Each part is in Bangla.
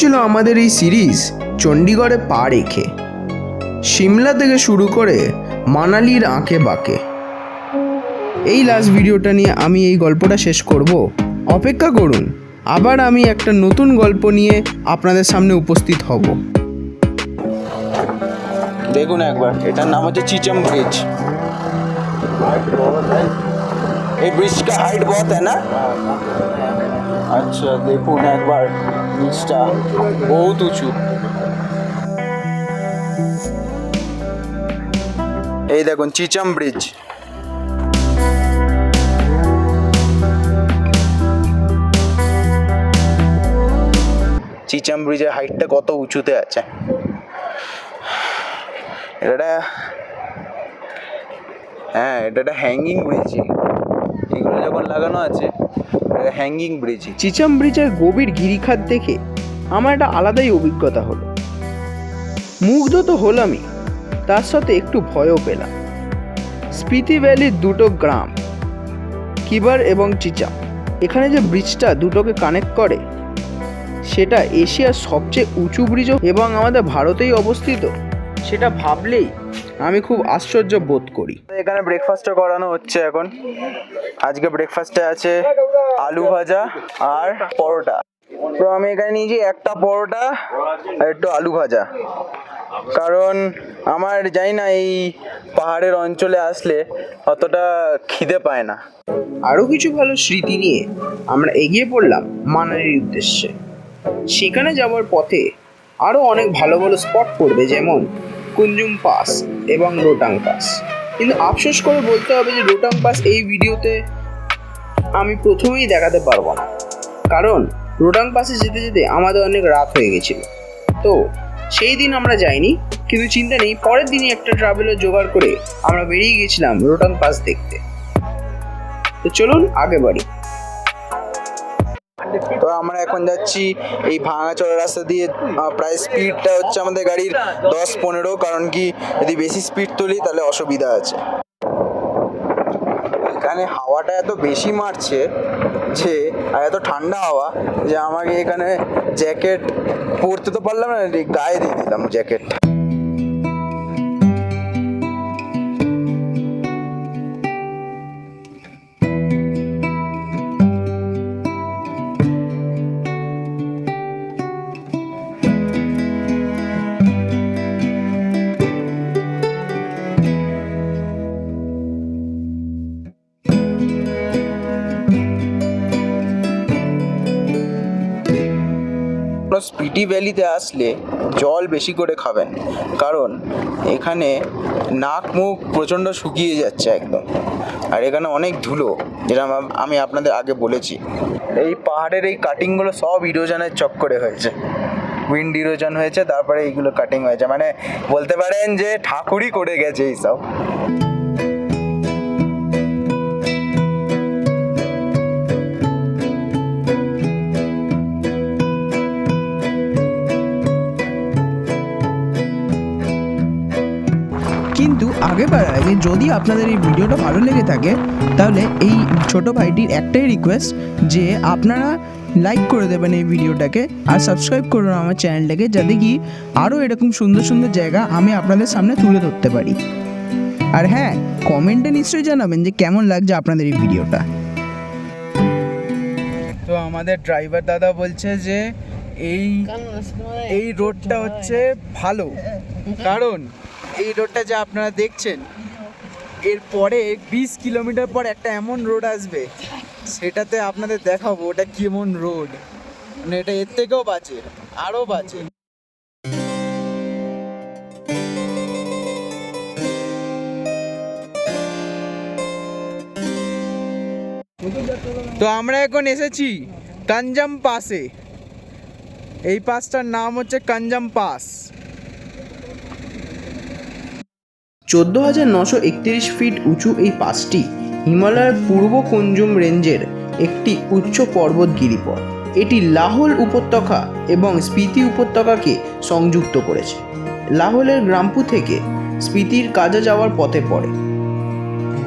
ছিল আমাদের এই সিরিজ চণ্ডীগড়ে পা রেখে। সিমলা থেকে শুরু করে মানালির আঁকে বাঁকে। এই লাস্ট ভিডিওটা নিয়ে আমি এই গল্পটা শেষ করব। অপেক্ষা করুন, আবার আমি একটা নতুন গল্প নিয়ে আপনাদের সামনে উপস্থিত হব। দেখুন একবার, এটার নাম হচ্ছে চিচম ব্রিজ। এই ব্রিজটা হাইট বহুত না? আচ্ছা দেখুন একবার। ব্রিজটা বহুত উঁচু। এই দেখুন, চিচম ব্রিজ। চিচম ব্রিজের হাইটটা কত উঁচুতে আছে? এটা হ্যাঁ এটা একটা হ্যাঙ্গিং ব্রিজই এগুলো যখন লাগানো আছে হ্যাঙ্গিং ব্রিজই চিচাম ব্রিজের গভীর গিরিখাত দেখে আমার একটা আলাদাই অভিজ্ঞতা হলো। মুগ্ধ তো হলামই, তার সাথে একটু ভয়ও পেলাম। স্পিতি ভ্যালির দুটো গ্রাম, কিবার এবং চিচাম এখানে যে ব্রিজটা দুটোকে কানেক্ট করে, সেটা এশিয়ার সবচেয়ে উঁচু ব্রিজ এবং আমাদের ভারতেই অবস্থিত, সেটা ভাবলেই আমি খুব আশ্চর্য বোধ করি। এখানে ব্রেকফাস্টও করানো হচ্ছে এখন। আজকে ব্রেকফাস্টে আছে আলু ভাজা আর পরোটা। তো আমি এখানে নিয়েছি একটা পরোটা আর একটু আলু ভাজা। কারণ আমার জানি না এই পাহাড়ের অঞ্চলে আসলে অতটা খিদে পায় না। আরও কিছু ভালো স্মৃতি নিয়ে আমরা এগিয়ে পড়লাম মানালির উদ্দেশ্যে। সেখানে যাওয়ার পথে আরও অনেক ভালো ভালো স্পট পড়বে যেমন কুঞ্জুম পাস এবং রোটাং পাস কিন্তু আফসোস করে বলতে হবে যে রোটাং পাস এই ভিডিওতে আমি প্রথমেই দেখাতে পারব না। কারণ রোটাং পাসে যেতে যেতে আমাদের অনেক রাত হয়ে গেছিল। তো সেই দিন আমরা যাইনি, কিন্তু চিন্তা নেই, পরের দিনই একটা ট্রাভেলার জোগাড় করে আমরা বেরিয়ে গেছিলাম রোটাং পাস দেখতে। তো চলুন, আগে বাড়ি। আমরা এখন যাচ্ছি এই ভাঙা ভাঙাচোরা রাস্তা দিয়ে প্রায় স্পিডটা হচ্ছে আমাদের গাড়ির দশ পনেরো, কারণ কি যদি বেশি স্পিড তুলি তাহলে অসুবিধা আছে। এখানে হাওয়াটা এত বেশি মারছে যে, আর এত ঠান্ডা হাওয়া যে আমাকে এখানে জ্যাকেট পরতে তো পারলাম না, গায়ে দিয়ে দিলাম জ্যাকেট স্পিটি ভ্যালিতে আসলে জল বেশি করে খাবেন। কারণ এখানে নাক মুখ প্রচণ্ড শুকিয়ে যাচ্ছে একদম। আর এখানে অনেক ধুলো, যেটা আমি আপনাদের আগে বলেছি। এই পাহাড়ের এই কাটিংগুলো সব ইরোজনের চক্করে হয়েছে। উইন্ড ইরোজন হয়েছে, তারপরে এইগুলো কাটিং হয়েছে। মানে বলতে পারেন যে ঠাকুরই করে গেছে এইসব। আগে আগে যদি আপনাদের এই ভিডিওটা ভালো লেগে থাকে তাহলে এই ছোট ভাইটির একটাই রিকোয়েস্ট যে আপনারা লাইক করে দেবেন এই ভিডিওটাকে আর সাবস্ক্রাইব করুন আমার চ্যানেলটাকে যাতে কি আরও এরকম সুন্দর সুন্দর জায়গা আমি আপনাদের সামনে তুলে ধরতে পারি। আর হ্যাঁ কমেন্টে নিশ্চয়ই জানাবেন যে কেমন লাগছে আপনাদের এই ভিডিওটা। তো আমাদের ড্রাইভার দাদা বলছে যে এই এই রোডটা হচ্ছে ভালো। কারণ? এই রোডটা যা আপনারা দেখছেন, এর পরে বিশ কিলোমিটার পর একটা এমন রোড আসবে, সেটাতে আপনাদের দেখাবো ওটা কেমন রোড মানে এটা এর থেকেও বাঁচে আরও বাঁচে তো আমরা এখন এসেছি কাঞ্জাম পাসে। এই পাসটার নাম হচ্ছে কাঞ্জাম পাস। চোদ্দ হাজার নশো একত্রিশ ফিট উঁচু এই পাসটি হিমালয়ের পূর্ব কুঞ্জুম রেঞ্জের একটি উচ্চ পর্বত গিরিপথ। এটি লাহোল উপত্যকা এবং স্পিতি উপত্যকাকে সংযুক্ত করেছে। লাহোলের গ্রাম্পু থেকে স্পিতির কাজে যাওয়ার পথে পড়ে।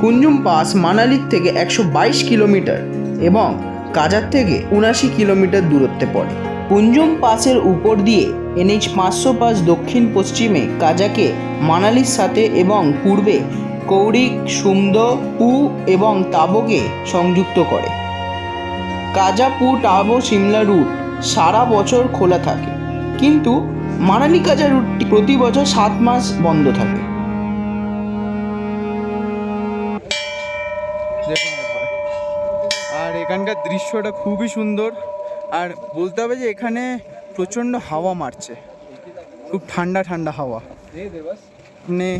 কুঞ্জুম পাস মানালির থেকে একশো বাইশ কিলোমিটার এবং কাজার থেকে উনাশি কিলোমিটার দূরত্বে পড়ে। কুঞ্জুম পাসের উপর দিয়ে এনএইচ পাঁচশো পাঁচ দক্ষিণ পশ্চিমে কাজাকে, মানালির সাথে এবং পূর্বে কৌরিক সুমদ পু এবং তাবোকে সংযুক্ত করে। কাজা, পু টাবো সিমলা রুট সারা বছর খোলা থাকে। কিন্তু মানালি কাজা রুটটি প্রতি বছর সাত মাস বন্ধ থাকে। আর এখানকার দৃশ্যটা খুবই সুন্দর। আর বলতে হবে যে এখানে প্রচণ্ড হাওয়া মারছে। খুব ঠান্ডা ঠান্ডা হাওয়া। মানে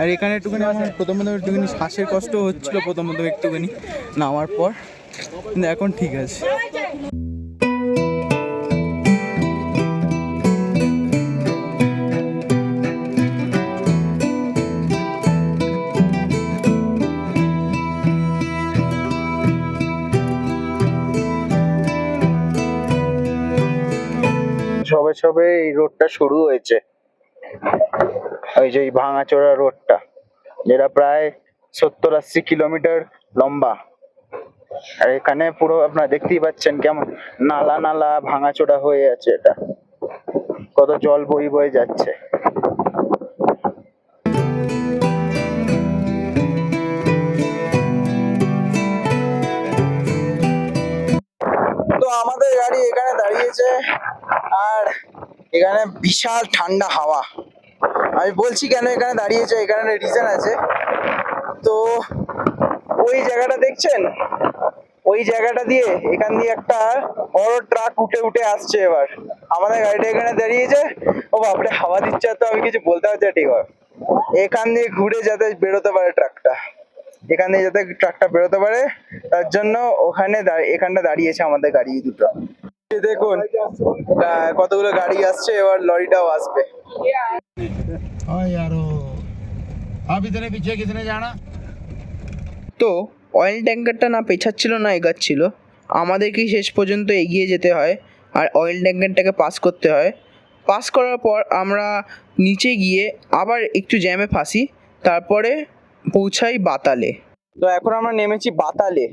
আর এখানে একটুখানি আমার প্রথম প্রথম একটুখানি শ্বাসের কষ্ট হচ্ছিল প্রথম প্রথম একটুখানি, নামার পর। কিন্তু এখন ঠিক আছে। সবে এই রোডটা শুরু হয়েছে। ওই যে এই ভাঙাচোরা রোডটা, যেটা প্রায় সত্তর আশি কিলোমিটার লম্বা। আর এখানে পুরো আপনারা দেখতেই পাচ্ছেন কেমন নালা নালা ভাঙাচোরা হয়ে আছে এটা। কত জল বই বয়ে যাচ্ছে। তো আমাদের গাড়ি এখানে দাঁড়িয়েছে। আর এখানে বিশাল ঠান্ডা হাওয়া। আমি বলছি কেন এখানে দাঁড়িয়েছে? এখানে রিজন আছে। তো ওই জায়গাটা দেখছেন? ওই জায়গাটা দিয়ে এখান দিয়ে একটা বড় ট্রাক উঠে উঠে আসছে এবার। আমাদের গাড়িটা এখানে দাঁড়িয়েছে। ও বাপরে, হাওয়া দিচ্ছে তো আমি কিছু বলতে পারছি ঠিক হয়। এখান দিয়ে ঘুরে যাতে বেরোতে পারে ট্রাকটা এখান দিয়ে যাতে ট্রাকটা বেরোতে পারে, তার জন্য ওখানে এখানটা দাঁড়িয়েছে আমাদের গাড়ি দুটো। দেখুন কতগুলো গাড়ি আসছে এবার লরিটাও আসবে। তো অয়েল ট্যাঙ্কারটা না পেছাচ্ছিল না এগাচ্ছিল? আমাদেরকেই শেষ পর্যন্ত এগিয়ে যেতে হয়? আর অয়েল ট্যাঙ্কারটাকে পাস করতে হয়? পাস করার পর আমরা নিচে গিয়ে আবার একটু জ্যামে ফাঁসি তারপরে পৌঁছাই বাতালে। তো এখন আমরা নেমেছি বাতালে।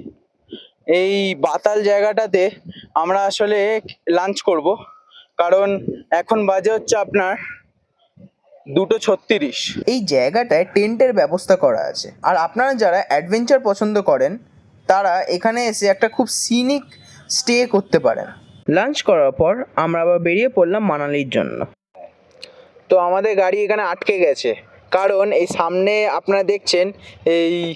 এই বাতাল জায়গাটাতে আমরা আসলে লাঞ্চ করব। কারণ এখন বাজে হচ্ছে আপনার দুটো ছত্রিশ। এই জায়গাটায় টেন্টের ব্যবস্থা করা আছে। আর আপনারা যারা অ্যাডভেঞ্চার পছন্দ করেন তারা এখানে এসে একটা খুব সিনিক স্টে করতে পারেন। লাঞ্চ করার পর আমরা আবার বেরিয়ে পড়লাম মানালির জন্য। তো আমাদের গাড়ি এখানে আটকে গেছে। কারণ এই সামনে আপনারা দেখছেন এই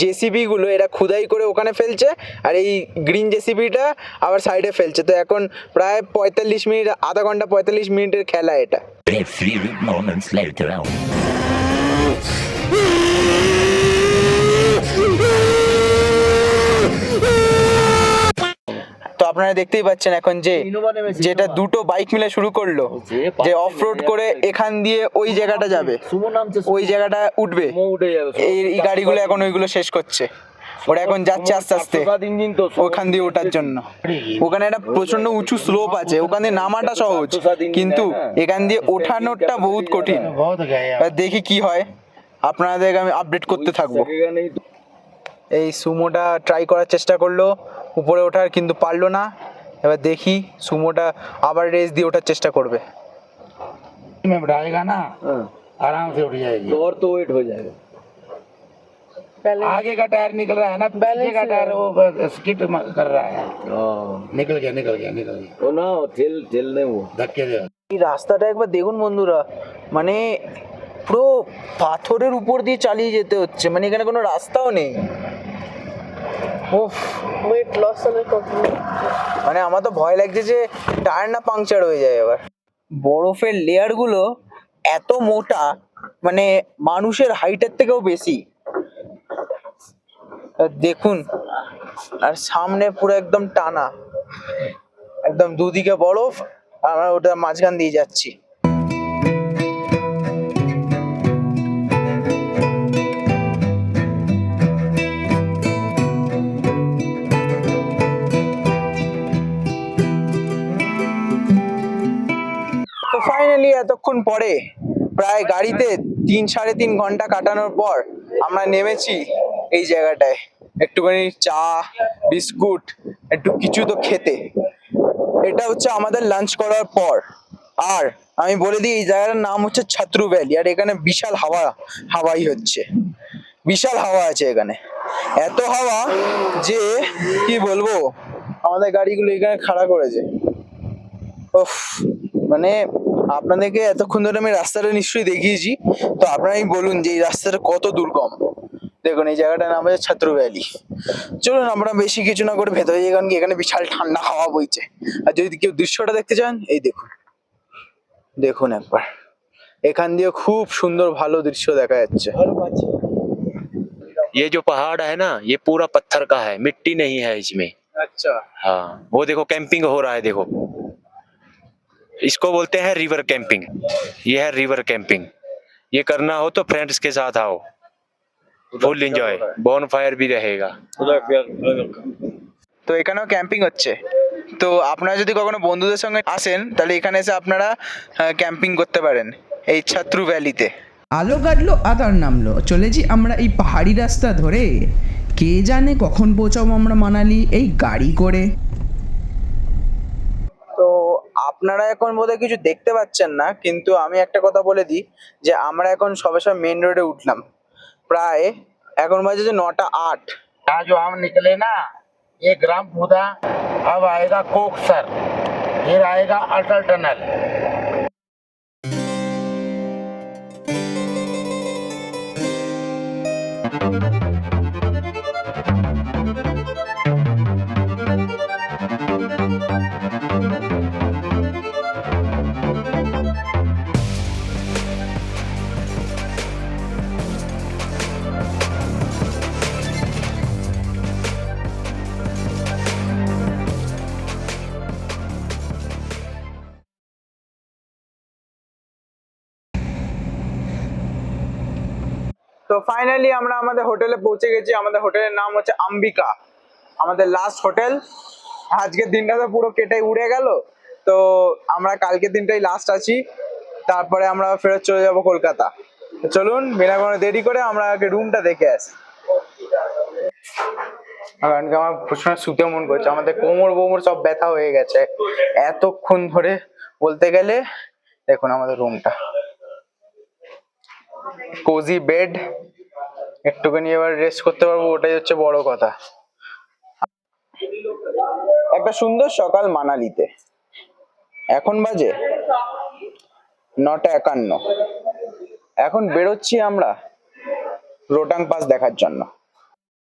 জেসিবিগুলো এরা খুদাই করে ওখানে ফেলছে আর এই গ্রিন জেসিবিটা আবার সাইডে ফেলছে। তো এখন প্রায় পঁয়তাল্লিশ মিনিট, আধা ঘণ্টা পঁয়তাল্লিশ মিনিটের খেলা এটা। তো আপনারা দেখতেই পাচ্ছেন এখন যে যেটা দুটো বাইক মিলে শুরু করল যে অফ রোড করে এখান দিয়ে ওই জায়গাটা যাবে। ওই জায়গাটা উঠবে। এই গাড়িগুলো এখন ওইগুলো শেষ করছে। ওরা এখন যাচ্ছে আস্তে আস্তে। ওখান দিয়ে ওঠার জন্য। ওখানে একটা প্রচণ্ড উঁচু স্লোপ আছে। ওখানে নামাটা সহজ। কিন্তু এখান দিয়ে ওঠানোটা বহুত কঠিন। দেখি কি হয়। আপনাদের আমি আপডেট করতে থাকব। এই সুমোটা ট্রাই করার চেষ্টা করল। উপরে ওঠার কিন্তু পারলো না এবার দেখি সুমোটা আবার রেস দিয়ে ওঠার চেষ্টা করবে में बैठाएगा ना आराम से उठ जाएगी और तो वेट हो जाएगा आगे का टायर निकल रहा है ना पीछे का टायर वो स्किट कर रहा है हाँ निकल गया निकल गया निकल गया वो ना ठेल ठेल नहीं वो धक्के दे এই রাস্তাটা একবার দেখুন বন্ধুরা মানে পুরো পাথরের উপর দিয়ে চালিয়ে যেতে হচ্ছে মানে এখানে কোনো রাস্তাও নেই উফ ওয়েট লস হলে মানে আমার তো ভয় লাগছে যে টায়ার না পাংচার হয়ে যায় এবার। বরফের লেয়ারগুলো এত মোটা মানে মানুষের হাইটের থেকেও বেশি। দেখুন আর সামনে পুরো একদম টানা। একদম দুদিকে বরফ আর আমরা ওটা মাঝখান দিয়ে যাচ্ছি। এতক্ষণ পরে প্রায় গাড়িতে তিন সাড়ে তিন ঘণ্টা কাটানোর পর আমরা নেমেছি এই জায়গাটায়। একটুখানি চা, বিস্কুট, একটু কিছু তো খেতে। এটা হচ্ছে আমাদের লাঞ্চ করার পর। আর আমি বলে দিই, এই জায়গাটার নাম হচ্ছে ছাত্রু ভ্যালি আর এখানে বিশাল হাওয়া, হাওয়াই হচ্ছে। বিশাল হাওয়া আছে এখানে। এত হাওয়া যে, কি বলব? আমাদের গাড়িগুলো এখানে খাড়া করেছে। উফ মানে আপনাদেরকে এতক্ষণ ধরে আমি রাস্তাটা নিশ্চয়ই দেখিয়েছি তো আপনারাই বলুন যে এই রাস্তাটা কত দুর্গম দেখুন এই জায়গাটার নাম হচ্ছে ছাত্র ভ্যালি চলুন আমরা বেশি কিছু না করে ভেতরে যাই কারণ কি এখানে বিশাল ঠান্ডা হাওয়া বইছে আর যদি কেউ দৃশ্যটা দেখতে চান এই দেখুন দেখুন একবার এখান দিয়ে খুব সুন্দর ভালো দৃশ্য দেখা যাচ্ছে ये जो पहाड़ है ना ये पूरा पत्थर का है मिट्टी नहीं है इसमें আচ্ছা हाँ वो देखो कैंपिंग हो रहा है देखो इसको बोलते हैं रिवर कैंपिंग ये है रिवर कैंपिंग ये करना हो तो फ्रेंड्स के साथ आओ फुल एंजॉय बॉन फायर भी रहेगा তো এখানেও ক্যাম্পিং হচ্ছে তো আপনারা যদি কখনো বন্ধুদের সঙ্গে আসেন তাহলে এখানে এসে আপনারা ক্যাম্পিং করতে পারেন এই ছাত্রু ভ্যালিতে আলো কাটলো আধার নামলো চলেছি আমরা এই পাহাড়ি রাস্তা ধরে কে জানে কখন পৌঁছাবো আমরা মানালি এই গাড়ি করে তো আপনারা এখন বোধহয় কিছু দেখতে পাচ্ছেন না কিন্তু আমি একটা কথা বলে দিই যে আমরা এখন সবে সব মেন রোডে উঠলাম প্রায় এখন বাজে যে নটা আট यहाँ जो हम निकले ना ये ग्राम पुदा अब आएगा कोकसर फिर आएगा अटल टनल তো ফাইনালি আমরা আমাদের হোটেলে পৌঁছে গেছি। আমাদের হোটেলের নাম হচ্ছে আম্বিকা। আমাদের লাস্ট হোটেল আজকের দিনটা তো পুরো কেটে উড়ে গেল। তো আমরা কালকের দিনটাই লাস্ট আছি। তারপরে আমরা ফেরত চলে যাব কলকাতা। চলুন, বিনা কোনো দেরি করে আমরা আগে রুমটা দেখে আসি। কারণ কি আমার প্রচণ্ড শুতে মন করছে। আমাদের কোমর বোমর সব ব্যথা হয়ে গেছে। এতক্ষণ ধরে বলতে গেলে, দেখুন আমাদের রুমটা কোজি বেড একটুখানি এবার রেস্ট করতে পারব, ওটাই হচ্ছে বড় কথা। একটা সুন্দর সকাল মানালিতে। এখন বাজে নটা একান্ন। এখন বেরোচ্ছি আমরা রোটাং পাস দেখার জন্য।